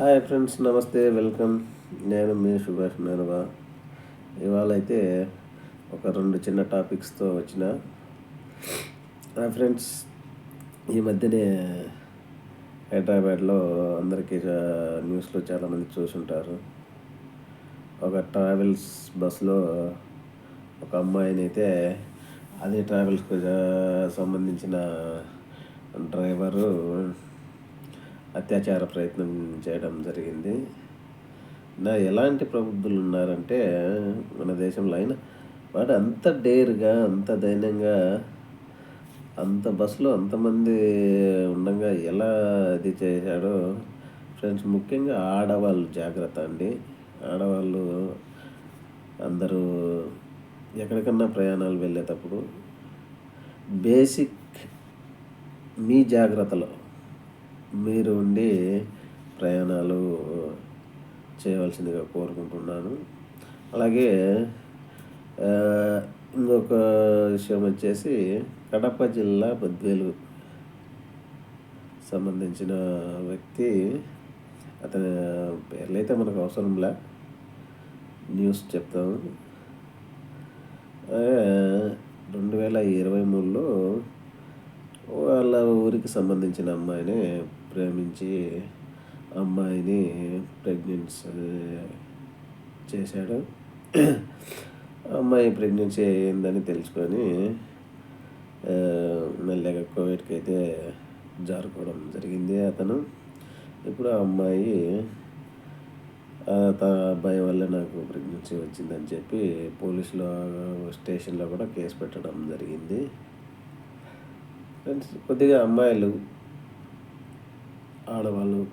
Hi friends నమస్తే welcome. నేను మీ సుభాష్ మేనవా. ఇవాళ అయితే ఒక రెండు చిన్న టాపిక్స్తో వచ్చిన. హాయ్ ఫ్రెండ్స్ ఈ మధ్యనే హైదరాబాద్లో అందరికీ న్యూస్లో చాలామంది చూసుంటారు. ఒక ట్రావెల్స్ బస్లో ఒక అమ్మాయిని అయితే అదే ట్రావెల్స్కి సంబంధించిన డ్రైవరు అత్యాచార ప్రయత్నం చేయడం జరిగింది. నా ఎలాంటి ప్రబుద్ధులు ఉన్నారంటే మన దేశంలో అయినా వాడు అంత డేర్గా అంత దైన్యంగా అంత బస్సులో అంతమంది ఉండగా ఎలా ఇది చేశాడో ఫ్రెండ్స్ ముఖ్యంగా ఆడవాళ్ళు జాగ్రత్త అండి. ఆడవాళ్ళు అందరూ ఎక్కడికన్నా ప్రయాణాలు వెళ్ళేటప్పుడు బేసిక్ మీ జాగ్రత్తలో మీరు ఉండి ప్రయాణాలు చేయవలసిందిగా కోరుకుంటున్నాను. అలాగే ఇంకొక విషయం వచ్చేసి కడప జిల్లా బద్వేలు సంబంధించిన వ్యక్తి అతని పేర్లైతే మనకు అవసరంలే న్యూస్ చెప్తాము రెండు వేల ఇరవై మూడులో వాళ్ళ ఊరికి సంబంధించిన అమ్మాయిని ప్రేమించి అమ్మాయిని ప్రెగ్నెన్సీ చేశాడు. అమ్మాయి ప్రెగ్నెన్సీ అయిందని తెలుసుకొని మెల్లగా కోవిడ్కి అయితే జారుకోవడం జరిగింది అతను. ఇప్పుడు ఆ అమ్మాయి తన అబ్బాయి వల్ల నాకు ప్రెగ్నెన్సీ వచ్చిందని చెప్పి పోలీసులో స్టేషన్లో కూడా కేసు పెట్టడం జరిగింది. ఫ్రెండ్స్ కొద్దిగా అమ్మాయిలు ఆడవాళ్ళు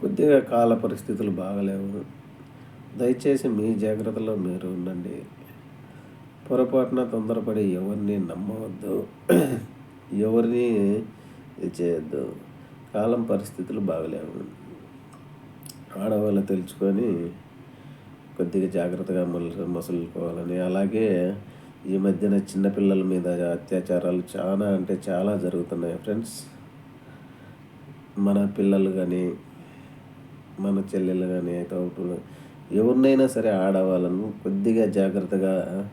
కొద్దిగా కాల పరిస్థితులు బాగలేవు. దయచేసి మీ జాగ్రత్తలో మీరు ఉండండి. పొరపాటున తొందరపడి ఎవరిని నమ్మవద్దు. ఎవరిని ఇది చేయొద్దు. కాలం పరిస్థితులు బాగలేవు. ఆడవాళ్ళు తెలుసుకొని కొద్దిగా జాగ్రత్తగా మసలు మసులుకోవాలని. అలాగే ఈ మధ్యన చిన్నపిల్లల మీద అత్యాచారాలు చాలా అంటే చాలా జరుగుతున్నాయి ఫ్రెండ్స్. మన పిల్లలు కానీ మన చెల్లెలు కానీ తోటలు ఎవరినైనా సరే ఆడవాళ్ళను కొద్దిగా జాగ్రత్తగా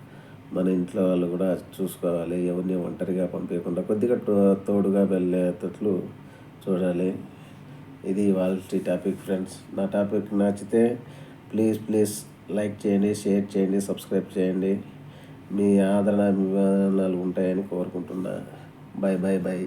మన ఇంట్లో వాళ్ళు కూడా చూసుకోవాలి. ఎవరిని ఒంటరిగా పంపించకుండా కొద్దిగా తో- తోడుగా వెళ్ళేటట్లు చూడాలి. ఇది వాళ్ళ టాపిక్ ఫ్రెండ్స్. నా టాపిక్ నచ్చితే ప్లీజ్ ప్లీజ్ లైక్ చేయండి షేర్ చేయండి సబ్స్క్రైబ్ చేయండి. మీ ఆదరణ అభిమానాలు ఉంటాయని కోరుకుంటున్నా. Bye bye bye